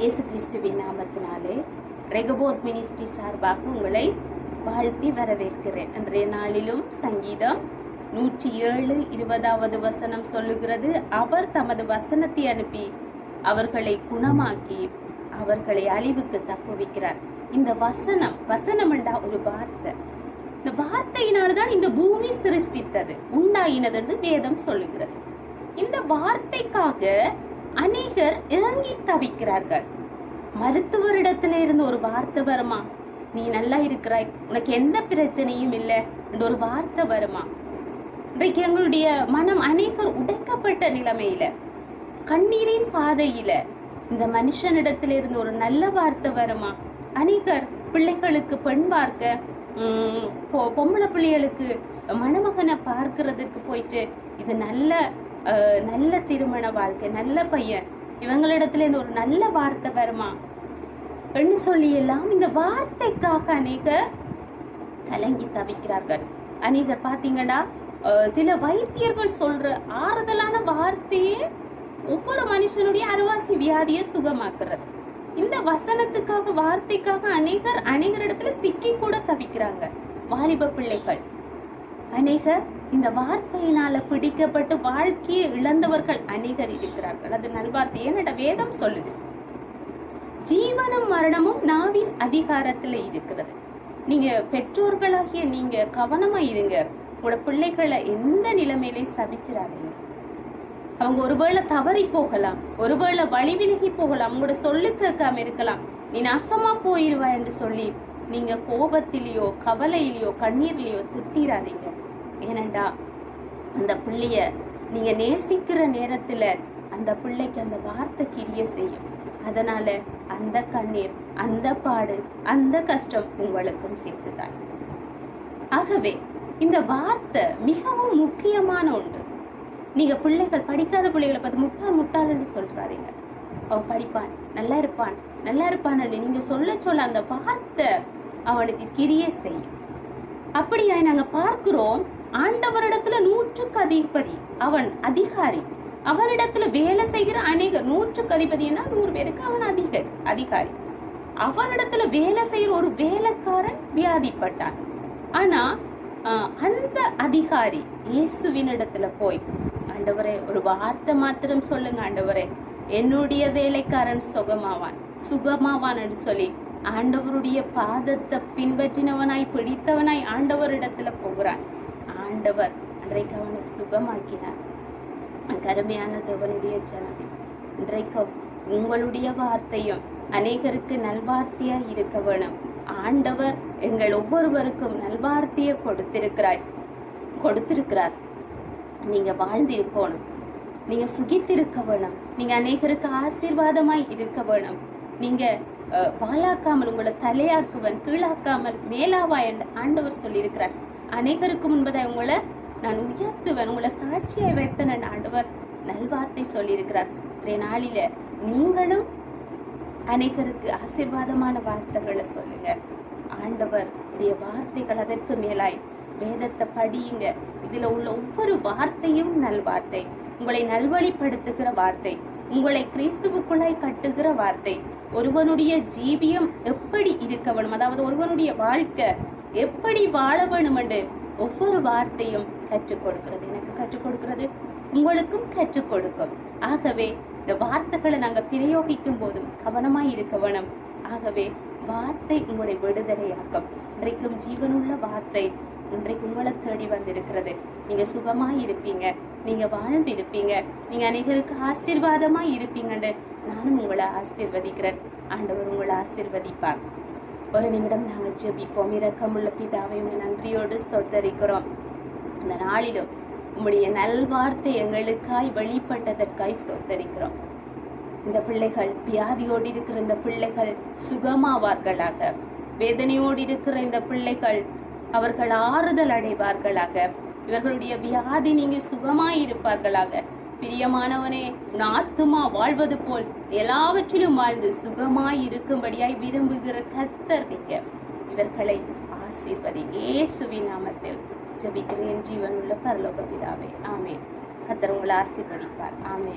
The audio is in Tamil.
இயேசு கிறிஸ்துவின் நாமத்தினாலே ரெகபோத் மினிஸ்ட்ரி சார்பாக உங்களை வாழ்த்தி வரவேற்கிறேன். அன்றைய நாளிலும் சங்கீதம் நூற்றி ஏழு இருபதாவது வசனம் சொல்லுகிறது அவர் தமது வசனத்தை அனுப்பி அவர்களை குணமாக்கி அவர்களை அழிவுக்கு தப்புவிக்கிறார். இந்த வசனம் வசனம் என்றா ஒரு வார்த்தை. இந்த வார்த்தையினால தான் இந்த பூமி சிருஷ்டித்தது உண்டாயினது என்று வேதம் சொல்லுகிறது. இந்த வார்த்தைக்காக அநேகர் இறங்கி தவிக்கிறார்கள். மருத்துவரிடத்துல இருந்து ஒரு வார்த்தை வருமா? நீ நல்லா இருக்கிறாய். உனக்கு எந்த பிரச்சனையும் இல்லை. என்ற ஒரு வார்த்தை வருமா? இன்றைக்கு எங்களுடைய மனம் அநேகர் உடைக்கப்பட்ட நிலைமையில கண்ணீரின் பாதையில இந்த மனுஷனிடத்துல இருந்து ஒரு நல்ல வார்த்தை வருமா? அநேகர் பிள்ளைகளுக்கு பெண் பார்க்க பொம்பளை பிள்ளைகளுக்கு மணமகனை பார்க்கறதுக்கு போயிட்டு இது நல்ல நல்ல திருமண வாழ்க்கை நல்ல பையன். இவங்களிடத்துலேருந்து ஒரு நல்ல வார்த்தை வருமா? என்று சொல்லியெல்லாம் இந்த வார்த்தைக்காக அநேகர் கலங்கி தவிக்கிறார்கள். அநேகர் பார்த்தீங்கன்னா சில வைத்தியர்கள் சொல்ற ஆறுதலான வார்த்தையே ஒவ்வொரு மனுஷனுடைய அருவாசி வியாதியை சுகமாக்குறது. இந்த வசனத்துக்காக வார்த்தைக்காக அநேகர் அநேகரிடத்துல சிக்கி கூட தவிக்கிறாங்க. வாலிப பிள்ளைகள். அநேகர் இந்த வார்த்தையினால பிடிக்கப்பட்டு வாழ்க்கையை இழந்தவர்கள் அநேகர் இருக்கிறார்கள். அது நல்வார்த்தை. என்னோட வேதம் சொல்லுது. ஜீவனும் மரணமும் நாவின் அதிகாரத்துல இருக்கிறது. நீங்க பெற்றோர்களாகிய நீங்க கவனமா இருங்க. உங்களோட பிள்ளைகளை எந்த நிலைமையிலே சபிச்சிடாதீங்க அவங்க ஒருவேளை தவறி போகலாம். ஒருவேளை வழி விலகி போகலாம். உங்களோட சொல்லு கேட்காம இருக்கலாம். நீ நாசமா போயிருவா என்று சொல்லி நீங்க கோபத்திலேயோ கவலையிலையோ கண்ணீர்லையோ திட்டிராதீங்க. ஏனண்டா அந்த பிள்ளைய நீங்க நேசிக்கிற நேரத்துல அந்த பிள்ளைக்கு அந்த வார்த்தை கிரிய செய்யும். அதனால அந்த கண்ணீர் அந்த பாடு அந்த கஷ்டம் உங்களுக்கும் சேர்த்துதான். ஆகவே இந்த வார்த்தை மிகவும் முக்கியமான ஒன்று. நீங்க பிள்ளைகள் படிக்காத பிள்ளைகளை பார்த்து முட்டாள் முட்டாள்னு சொல்றாதீங்க. அவன் படிப்பான் நல்லா இருப்பான் நல்லா இருப்பான் நீங்க சொல்ல சொல்ல அந்த வார்த்தை அவனுக்கு கிரிய செய்யும். அப்படியாய் நாங்க பார்க்கிறோம் ஆண்டவரிடத்துல நூற்றுக்கு அதிபதி அவன் அதிகாரி. அவனிடத்துல வேலை செய்கிற அநேக நூற்றுக்கு அதிபதினா நூறு பேருக்கு அவன் அதிக அதிகாரி. அவனிடத்துல வேலை செய்கிற ஒரு வேலைக்காரன் வியாதிப்பட்டான். ஆனா அந்த அதிகாரி இயேசுவினிடத்துல போய் ஆண்டவரே ஒரு வார்த்தை மாத்திரம் சொல்லுங்க ஆண்டவரே. என்னுடைய வேலைக்காரன் சுகமாவான் சுகமாவான் என்று சொல்லி ஆண்டவருடைய பாதத்தை பின்பற்றினவனாய் பிடித்தவனாய் ஆண்டவரிடத்துல போகிறான். ஆண்டவர் அன்றைக்கு அவனை சுகமாக்கினார். கருமையான தேவனுடைய ஜனமே இன்றைக்கு உங்களுடைய வார்த்தையும் அநேகருக்கு நல்வார்த்தையா இருக்க வேணும். ஆண்டவர் எங்கள் ஒவ்வொருவருக்கும் நல்வார்த்தையை கொடுத்திருக்கிறாய் கொடுத்திருக்கிறார். நீங்க வாழ்ந்திருக்கணும். நீங்க சுகித்திருக்க வேணும். நீங்க அநேகருக்கு ஆசீர்வாதமாய் இருக்க வேணும். நீங்க பாலாக்காமல் உங்களை தலையாக்குவன் கீழாக்காமல் மேலாவா என்று ஆண்டவர் சொல்லியிருக்கிறார். அநேகருக்கு முன்பதாக உங்களை நான் உயர்த்துவேன் உங்களை சாட்சியை வைப்பேன் என் ஆண்டவர் நல்வார்த்தை சொல்லியிருக்கிறார். இன்றைய நாளில நீங்களும் அநேகருக்கு ஆசீர்வாதமான வார்த்தைகளை சொல்லுங்க. ஆண்டவர் உடைய வார்த்தைகள் அதற்கு மேலாய் வேதத்தை படியுங்க. இதுல உள்ள ஒவ்வொரு வார்த்தையும் நல்வார்த்தை உங்களை நல்வழிப்படுத்துகிற வார்த்தை உங்களை கிறிஸ்துவுக்குள்ளாய் கட்டுகிற வார்த்தை ஒருவனுடைய ஜீவியம் எப்படி இருக்க வேணும் அதாவது ஒருவனுடைய வாழ்க்கை எப்படி வாழ வேணும் என்று ஒவ்வொரு வார்த்தையும் கற்றுக் கொடுக்கிறது. எனக்கு கற்றுக் கொடுக்கிறது. உங்களுக்கும் கற்றுக் கொடுக்கும். ஆகவே இந்த வார்த்தைகளை நாங்க பிரயோகிக்கும் போதும் கவனமாய் இருக்க வேணும். ஆகவே வார்த்தை உங்களை விடுதலையாக்கும். இன்றைக்கும் ஜீவனுள்ள வார்த்தை இன்றைக்கு உங்களை தேடி வந்திருக்கிறது. நீங்க சுகமாய் இருப்பீங்க. நீங்க வாழ்ந்து இருப்பீங்க நீங்க அநேகருக்கு ஆசீர்வாதமா இருப்பீங்கன்னு நானும் உங்களை ஆசீர்வதிக்கிறேன். ஆண்டவர் உங்களை ஆசீர்வதிப்பார். ஒரு நிமிடம் நாங்கள் ஜெபிப்போம். இரக்கமுள்ள பிதாவை உங்கள் நன்றியோடு ஸ்தோத்தரிக்கிறோம். இந்த நாளிலும் உம்முடைய நல்வார்த்தை எங்களுக்காய் வெளிப்பட்டதற்காய் ஸ்தோத்தரிக்கிறோம். இந்த பிள்ளைகள் வியாதியோடு இருக்கிற இந்த பிள்ளைகள் சுகமாவார்களாக. வேதனையோடு இருக்கிற இந்த பிள்ளைகள் அவர்கள் ஆறுதல் அடைவார்களாக. இவர்களுடைய வியாதி நீங்க சுகமாய் இருப்பார்களாக பிரியமானவனே உன் ஆத்துமா வாழ்வது போல் எல்லாவற்றிலும் வாழ்ந்து சுகமாய் இருக்கும்படியாய் விரும்புகிற கத்தர் நீங்க. இவர்களை ஆசீர்வதி இயேசுவின் நாமத்தில் ஜெபிக்கிறேன் ஜீவனுள்ள பரலோக பிதாவே. ஆமே கத்தர் உங்களை ஆசீர்வதிப்பார். ஆமே